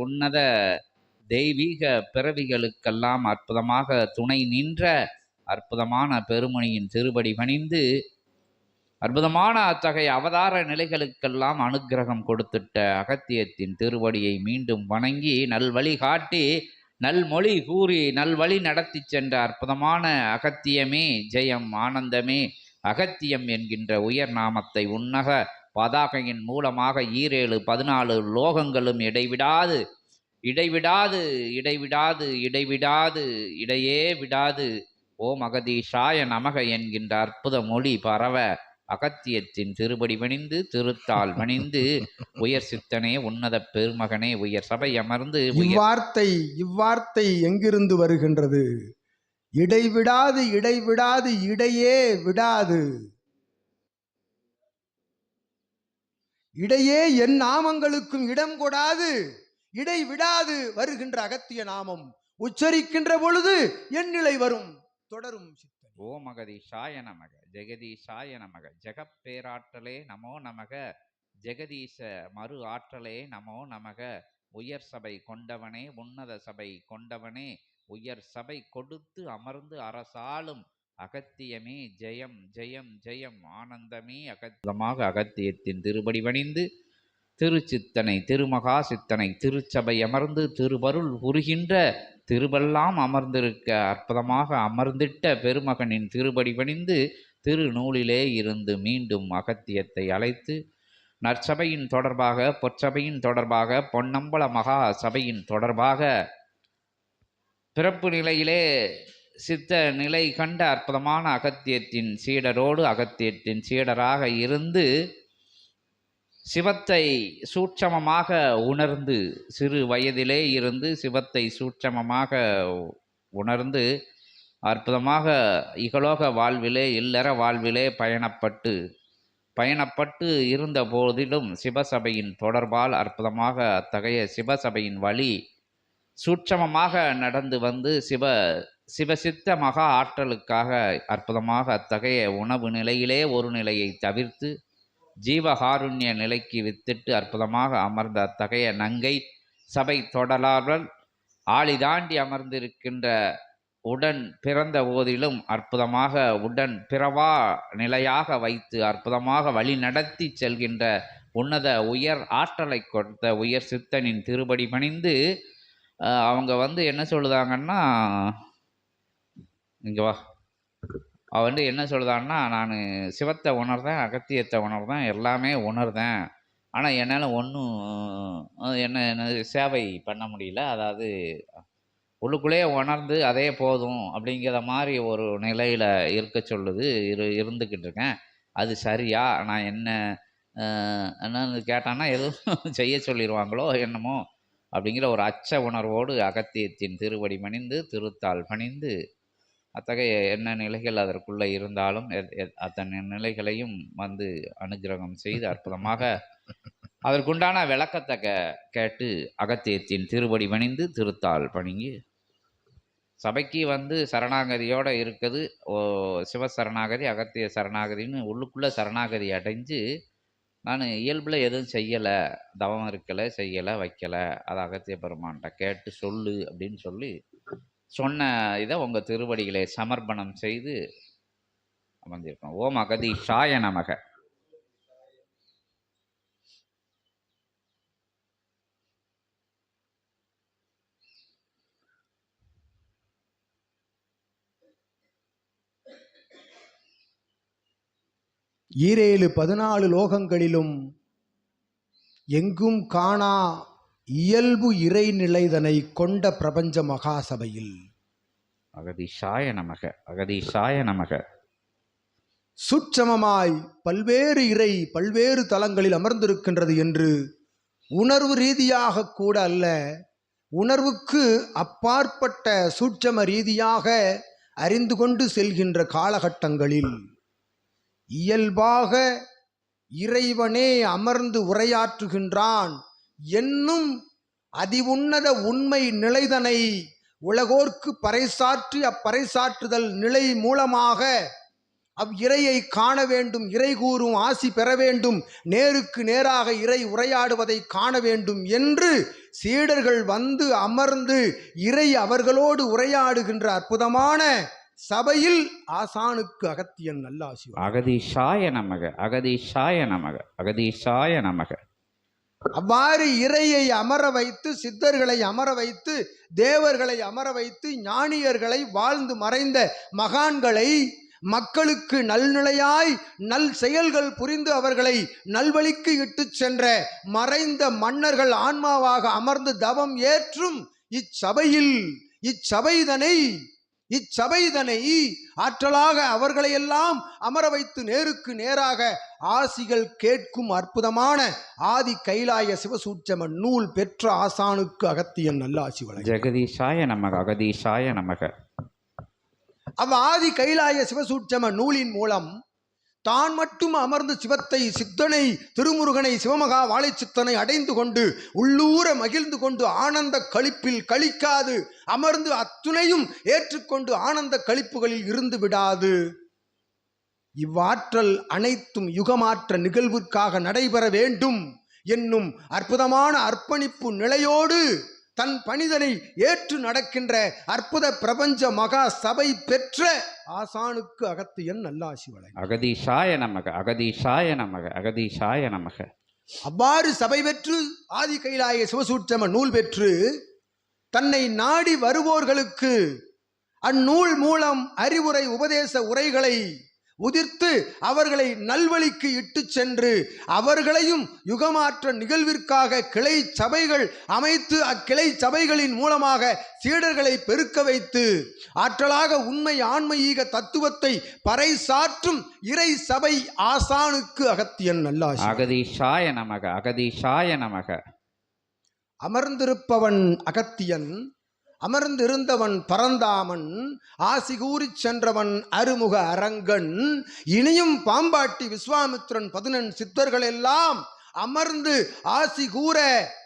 உன்னத தெய்வீக பிறவிகளுக்கெல்லாம் அற்புதமாக துணை நின்ற அற்புதமான பெருமணியின் திருபடி பணிந்து அற்புதமான அத்தகைய அவதார நிலைகளுக்கெல்லாம் அனுக்கிரகம் கொடுத்துட்ட அகத்தியத்தின் திருவடியை மீண்டும் வணங்கி நல்வழி காட்டி நல்மொழி கூறி நல்வழி நடத்தி சென்ற அற்புதமான அகத்தியமே ஜெயம் ஆனந்தமே அகத்தியம் என்கின்ற உயர் நாமத்தை உன்னக பதாகையின் மூலமாக ஈரேழு பதினாலு லோகங்களும் இடைவிடாது. இடைவிடாது இடைவிடாது இடைவிடாது இடையே விடாது. ஓம் அகதீஷாய நமக என்கின்ற அற்புத மொழி பரவ அகத்தியத்தின் திருபடி பணிந்து திருத்தால் பணிந்து உயர் சித்தனே உன்னத பெருமகனே உயர் சபை அமர்ந்து இவ்வார்த்தை இவ்வார்த்தை எங்கிருந்து வருகின்றது? இடைவிடாது இடைவிடாது இடையே விடாது. இடையே என் நாமங்களுக்கும் இடம் கொடாது. இடை விடாது வருகின்ற அகத்திய நாமம். உச்சரிக்கின்ற பொழுது என் நிலை வரும். தொடரும் ஓ மகதி சாய நமக. ஜெகதீஷாய நமக. ஜெகப்பேராற்றலே நமோ நமக. ஜெகதீச மறு ஆற்றலே நமோ நமக. உயர் சபை கொண்டவனே உன்னத சபை கொண்டவனே. உயர் சபை கொடுத்து அமர்ந்து அரசாளும் அகத்தியமே ஜெயம் ஜெயம் ஜெயம் ஆனந்தமே அகத்தமாக அகத்தியத்தின் திருபடி பணிந்து திருச்சித்தனை திருமகா சித்தனை திருச்சபை அமர்ந்து திருவருள் புரிகின்ற திருவெல்லாம் அமர்ந்திருக்க அற்புதமாக அமர்ந்திட்ட பெருமகனின் திருபடி பணிந்து திருநூலிலே இருந்து மீண்டும் அகத்தியத்தை அழைத்து நற்சபையின் தொடர்பாக பொற்சபையின் தொடர்பாக பொன்னம்பல மகா சபையின் தொடர்பாக பிறப்பு நிலையிலே சித்த நிலை கண்ட அற்புதமான அகத்தியத்தின் சீடரோடு அகத்தியத்தின் சீடராக இருந்து சிவத்தை சூட்சமமாக உணர்ந்து சிறு வயதிலே இருந்து சிவத்தை சூட்சமமாக உணர்ந்து அற்புதமாக இகலோக வாழ்விலே இல்லற வாழ்விலே பயணப்பட்டு பயணப்பட்டு இருந்த போதிலும் சிவசபையின் தொடர்பால் அற்புதமாக அத்தகைய சிவசபையின் வழி சூட்சமமாக நடந்து வந்து சிவ சிவசித்த மகா ஆற்றலுக்காக அற்புதமாக அத்தகைய உணவு நிலையிலே ஒரு நிலையை தவிர்த்து ஜீவகாருண்ய நிலைக்கு வித்திட்டு அற்புதமாக அமர்ந்த அத்தகைய நங்கை சபை தொடலாளர் ஆளி தாண்டி அமர்ந்திருக்கின்ற உடன் பிறந்த போதிலும் அற்புதமாக உடன் பிறவா நிலையாக வைத்து அற்புதமாக வழி நடத்தி செல்கின்ற உன்னத உயர் ஆற்றலை கொடுத்த உயர் சித்தனின் திருபடி பணிந்து அவங்க வந்து என்ன சொல்லுதாங்கன்னா இங்கே வா. அவள் வந்து என்ன சொல்லுதான்னா நான் சிவத்தை உணர்ந்தேன் அகத்தியத்தை உணர்ந்தேன் எல்லாமே உணர்ந்தேன் ஆனால் என்னால் ஒன்றும் என்ன என்ன சேவை பண்ண முடியல. அதாவது உள்ளுக்குள்ளேயே உணர்ந்து அதே போதும் அப்படிங்கிற மாதிரி ஒரு நிலையில் இருக்க சொல்லுது இரு இருந்துக்கிட்டு இருக்கேன். அது சரியா? நான் என்ன என்னன்னு கேட்டான்னா எதுவும் செய்ய சொல்லிடுவாங்களோ என்னமோ அப்படிங்கிற ஒரு அச்ச உணர்வோடு அகத்தியத்தின் திருவடி மணிந்து திருத்தால் பணிந்து அத்தகைய என்ன நிலைகள் அதற்குள்ளே இருந்தாலும் அத்தனை நிலைகளையும் வந்து அனுக்கிரகம் செய்து அற்புதமாக அதற்குண்டான விளக்கத்தை கே கேட்டு அகத்தியத்தின் திருவடி பணிந்து திருத்தால் பணிங்கி சபைக்கு வந்து சரணாகதியோடு இருக்குது. ஓ சிவ சரணாகதி அகத்திய சரணாகதின்னு உள்ளுக்குள்ளே சரணாகதி அடைஞ்சு நான் இயல்பில் எதுவும் செய்யலை தவம் இருக்கலை செய்யலை வைக்கலை அதை அகத்திய பெருமான்கிட்ட கேட்டு சொல்லு அப்படின்னு சொல்லி சொன்ன இதை உங்கள் திருவடிகளை சமர்ப்பணம் செய்து அமர்ந்திருக்கோம் ஓம் அகதி ஷாய நமக. ஈரேழு பதினாலு லோகங்களிலும் எங்கும் காணா இயல்பு இறைநிலைதனை கொண்ட பிரபஞ்ச மகாசபையில். அகதீஷாய நமக அகதீஷாய நமக. சுட்சமமாய் பல்வேறு இறை பல்வேறு தலங்களில் அமர்ந்திருக்கின்றது என்று உணர்வு ரீதியாக கூட அல்ல உணர்வுக்கு அப்பாற்பட்ட சூட்சம ரீதியாக அறிந்து கொண்டு செல்கின்ற காலகட்டங்களில் இயல்பாக இறைவனே அமர்ந்து உரையாற்றுகின்றான் என்னும் அதிவுன்னத உண்மை நிலைதனை உலகோர்க்கு பறைசாற்றி அப்பறைசாற்றுதல் நிலை மூலமாக அவ் இறையை காண வேண்டும் இறை கூறும் ஆசி பெற வேண்டும் நேருக்கு நேராக இறை உரையாடுவதை காண வேண்டும் என்று சீடர்கள் வந்து அமர்ந்து இறை அவர்களோடு உரையாடுகின்ற அற்புதமான சபையில் ஆசானுக்கு அகத்தியன் நல்லாசி வழங்கினார். அகதீஷாய நமக அகதீஷாய நமக அகதீஷாய நமக அவ்வாறு இறையை அமர வைத்து சித்தர்களை அமர வைத்து தேவர்களை அமர வைத்து ஞானியர்களை வாழ்ந்து மறைந்த மகான்களை மக்களுக்கு நல்நிலையாய் நல் செயல்கள் புரிந்து அவர்களை நல்வழிக்கு இட்டுச் சென்ற மறைந்த மன்னர்கள் ஆன்மாவாக அமர்ந்து தவம் ஏற்றும் இச்சபையில் இச்சபைதனை இச்சபைதனை ஆற்றலாக அவர்களையெல்லாம் அமர வைத்து நேருக்கு நேராக ஆசிகள் கேட்கும் அற்புதமான ஆதி கைலாய சிவசூட்சம நூல் பெற்ற ஆசானுக்கு அகத்தியன் நல்ல ஆசி வழங்க ஜெகதீஷாய நமக அகதீஷாய நமக. அவ் ஆதி கைலாய சிவசூட்சம நூலின் மூலம் தான் மட்டும் அமர்ந்து சிவத்தை சித்தனை திருமுருகனை சிவமகா வாழைச்சித்தனை அடைந்து கொண்டு உள்ளூர மகிழ்ந்து கொண்டு ஆனந்த களிப்பில் கழிக்காது. அமர்ந்து அத்துணையும் ஏற்றுக்கொண்டு ஆனந்த களிப்புகளில் இருந்து விடாது. இவ்வாற்றல் அனைத்தும் யுகமாற்ற நிகழ்விற்காக நடைபெற வேண்டும் என்னும் அற்புதமான அர்ப்பணிப்பு நிலையோடு தன் பணிதனை ஏற்று நடக்கின்ற அற்புத பிரபஞ்ச மகா சபை பெற்ற ஆசானுக்கு அகத்தியன் நல்லாசி வழங்க. அகதீஷாய நமக அகதீஷாய நமக அகதீஷாய நமக. அவ்வாறு சபை பெற்று ஆதி கைலாய சிவசூட்சம நூல் பெற்று தன்னை நாடி வருவோர்களுக்கு அந்நூல் மூலம் அறிவுரை உபதேச உரைகளை உதிர்த்து அவர்களை நல்வழிக்கு இட்டுச் சென்று அவர்களையும் யுகமாற்ற நிகழ்விற்காக கிளை சபைகள் அமைத்து அக்கிளை சபைகளின் மூலமாக சீடர்களை பெருக்க வைத்து ஆற்றலாக உண்மை ஆன்மீக தத்துவத்தை பறைசாற்றும் இறை சபை ஆசானுக்கு அகத்தியன் நல்லாசி. அகதீஷாய நமக அகதீஷாய நமக. அமர்ந்திருப்பவன் அகத்தியன் அமர்ந்திருந்தவன் பரந்தாமன் ஆசி கூறிச் சென்றவன் அருமுக அரங்கன் இனியும் பாம்பாட்டி விஸ்வாமித்திரன் பதினெண் சித்தர்கள் எல்லாம் அமர்ந்து ஆசி கூற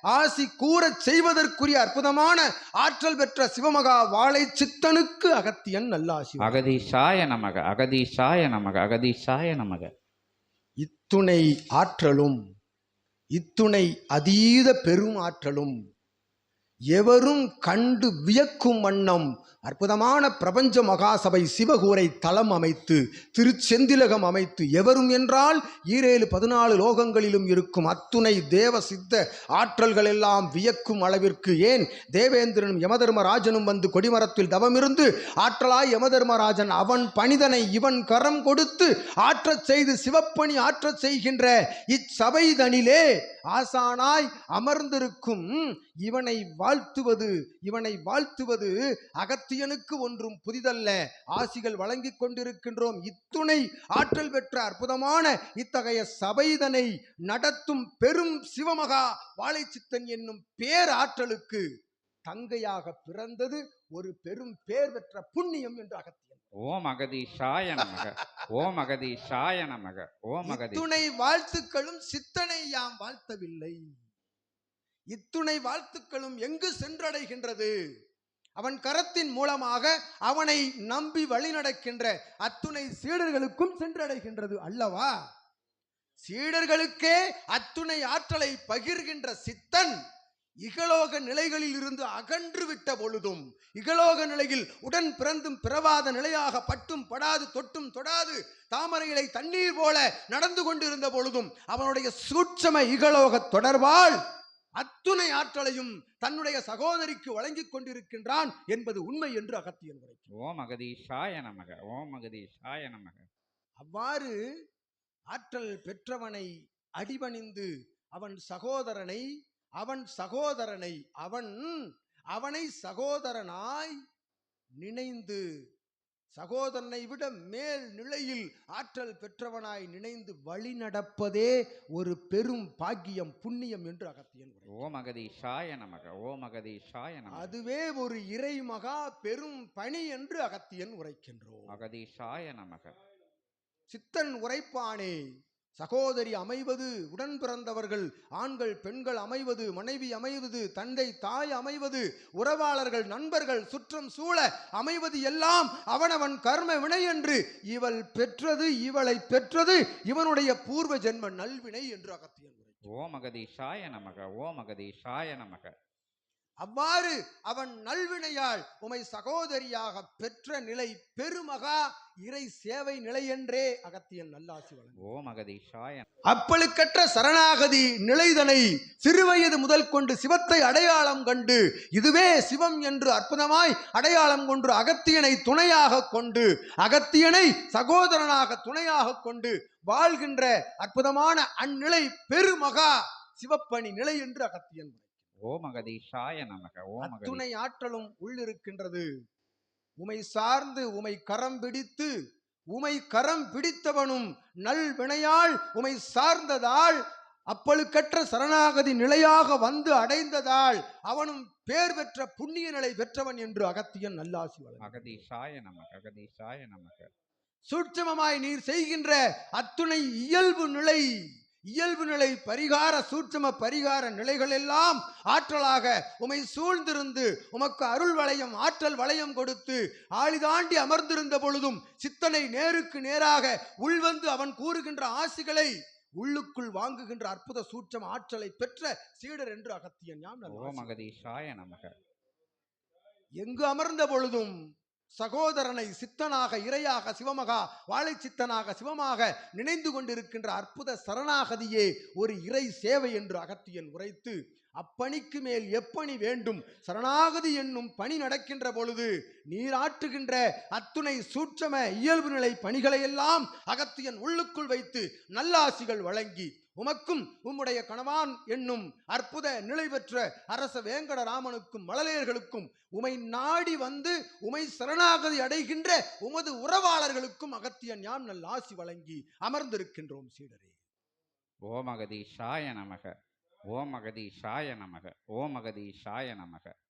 ஆசி கூறச் செய்வதற்குரிய அற்புதமான ஆற்றல் பெற்ற சிவமகா வாழை சித்தனுக்கு அகத்தியன் நல்லாசி. அகதீஷாய நமக அகதீஷாய நமக அகதீஷாய நமக இத்துணை ஆற்றலும் இத்துணை அதீத பெரும் ஆற்றலும் எவரும் கண்டு வியக்கும் வண்ணம் அற்புதமான பிரபஞ்ச மகாசபை சிவகூரை தலம் அமைத்து திருச்செந்திலகம் அமைத்து எவரும் என்றால் ஈரேழு பதினாலு லோகங்களிலும் இருக்கும் அத்துணை தேவ சித்த ஆற்றல்கள் எல்லாம் வியக்கும் அளவிற்கு ஏன் தேவேந்திரனும் யமதர்மராஜனும் வந்து கொடிமரத்தில் தவமிருந்து ஆற்றலாய் யமதர்மராஜன் அவன் பணிதனை இவன் கரம் கொடுத்து ஆற்றச் செய்து சிவப்பணி ஆற்றச் செய்கின்ற இச்சபைதனிலே ஆசானாய் அமர்ந்திருக்கும். இவனை வாழ்த்துவது இவனை வாழ்த்துவது அகத்தியனுக்கு ஒன்றும் புதிதல்ல. ஆசிகள் வழங்கிக் கொண்டிருக்கின்றோம். இத்துணை ஆற்றல் பெற்ற அற்புதமான இத்தகைய சபைதனை நடத்தும் பெரும் சிவமகா வாழைச்சித்தன் என்னும் பேராற்றலுக்கு தங்கையாக பிறந்தது ஒரு பெரும் பேர் பெற்ற புண்ணியம் என்று அகத்தியன். ஓம் அகதீஷாய நமக. ஓம் அகதீஷாய நமக. ஓம் அகதி இத்துணை வாழ்த்துக்களும் சித்தனை யாம் வாழ்த்தவில்லை. இத்துணை வாழ்த்துக்களும் எங்கு சென்றடைகின்றது? அவன் கரத்தின் மூலமாக அவனை நம்பி வழிநடக்கின்ற அத்துணை சீடர்களுக்கும் சென்றடைகின்றது அல்லவா? சீடர்களுக்கே அத்துணை ஆற்றலை பகிர்கின்ற சித்தன் இகலோக நிலைகளில் இருந்து அகன்று விட்ட பொழுதும் இகலோக நிலையில் உடன் பிறந்தும் பிறவாத நிலையாக பட்டும் படாது தொட்டும் தொடாது தாமரைகளை தண்ணீர் போல நடந்து கொண்டிருந்த பொழுதும் அவனுடைய சூட்சம இகலோக தொடர்பால் அத்துணை ஆற்றலையும் தன்னுடைய சகோதரிக்கு வழங்கிக் கொண்டிருக்கின்றான் என்பது உண்மை என்று அகத்தியன் உரைக்கிறார் ஓம் அகதீஷாய நமக ஓம் அகதீஷாய நமக. அவ்வாறு ஆற்றல் பெற்றவனை அடிபணிந்து அவன் சகோதரனை அவன் சகோதரனை அவன் அவனை சகோதரனாய் நினைந்து சகோதரனை விட மேல் நிலையில் ஆற்றல் பெற்றவனாய் நினைந்து வழி நடப்பதே ஒரு பெரும் பாக்கியம் புண்ணியம் என்று அகத்தியன் ஓம் அகதீஷாய நமக ஓம் அகதீஷாய நமக. அதுவே ஒரு இறை மகா பெரும் பணி என்று அகத்தியன் உரைக்கின்றோம். அகதீஷாய நமக. சித்தன் உரைப்பானே சகோதரி அமைவது உடன் பிறந்தவர்கள் ஆண்கள் பெண்கள் அமைவது மனைவி அமைவது தந்தை தாய் அமைவது உறவாளர்கள் நண்பர்கள் சுற்றம் சூழ அமைவது எல்லாம் அவனவன் கர்ம வினை என்று இவள் பெற்றது இவளை பெற்றது இவனுடைய பூர்வ ஜென்ம நல்வினை என்று அகத்தியன் உரை ஓம் அகதீஷாய நமக ஓம் அகதீஷாய நமக. அவ்வாறு அவன் நல்வினையால் உமை சகோதரியாக பெற்ற நிலை பெருமகா இறை சேவை நிலை என்றே அகத்தியன் நல்லாசி வழங்கும் ஓம் அகதீஷாய அப்பழுக்கற்ற சரணாகதி நிலைதனை சிறுவயது முதல் கொண்டு சிவத்தை அடையாளம் கண்டு இதுவே சிவம் என்று அற்புதமாய் அடையாளம் கொண்டு அகத்தியனை துணையாக கொண்டு அகத்தியனை சகோதரனாக துணையாக கொண்டு வாழ்கின்ற அற்புதமான அந்நிலை பெருமகா சிவப்பணி நிலை என்று அகத்தியன் உரைக்கிறார். ஓம் அகதீஷாய நமக ஓம் அத்துணை ஆற்றலும் உள்ளிருக்கின்றது. உமை சார்ந்து உமை கரம் பிடித்து உமை கரம் பிடித்தவனும் நல் வினையால் உமை சார்ந்ததால் அப்பழுக்கற்ற சரணாகதி நிலையாக வந்து அடைந்ததால் அவனும் பேர் பெற்ற புண்ணிய நிலை பெற்றவன் என்று அகத்தியன் நல்லாசி அகதீஷாய நமக அகதீஷாய நமக. சூட்சமமாய் நீர் செய்கின்ற அத்துணை இயல்பு நிலை இயல்பு நிலை பரிகார சூட்சம பரிகார நிலைகள் எல்லாம் ஆற்றலாக உமை சூழ்ந்திருந்து உமக்கு அருள் வளையம் ஆற்றல் வளையம் கொடுத்து ஆளிதாண்டி அமர்ந்திருந்த பொழுதும் சித்தனை நேருக்கு நேராக உள்வந்து அவன் கூறுகின்ற ஆசிகளை உள்ளுக்குள் வாங்குகின்ற அற்புத சூட்சம ஆற்றலை பெற்ற சீடர் என்று அகத்தியன் நமக. எங்கு அமர்ந்த பொழுதும் சகோதரனை சித்தனாக இறையாக சிவமகா வாழை சித்தனாக சிவமாக நினைந்து கொண்டிருக்கின்ற அற்புத சரணாகதியே ஒரு இறை சேவை என்று அகத்தியன் உரைத்து அப்பணிக்கு மேல் எப்பணி வேண்டும்? சரணாகதி என்னும் பணி நடக்கின்ற பொழுது நீராற்றுகின்ற அத்துணை சூட்சம இயல்பு நிலை பணிகளையெல்லாம் அகத்தியன் உள்ளுக்குள் வைத்து நல்லாசிகள் வழங்கி உமக்கும் உம்முடைய கணவான் என்னும் அற்புத நிலை பெற்ற அரச வேங்கடராமனுக்கும் மழலையர்களுக்கும் உமை நாடி வந்து உமை சரணாகதி அடைகின்ற உமது உறவாளர்களுக்கும் அகத்தியன் யாம் நல் ஆசி வழங்கி அமர்ந்திருக்கின்றோம் சீடரே. ஓமகதி சாய நமக. ஓமகதி சாய நமக. ஓமகதி சாய நமக.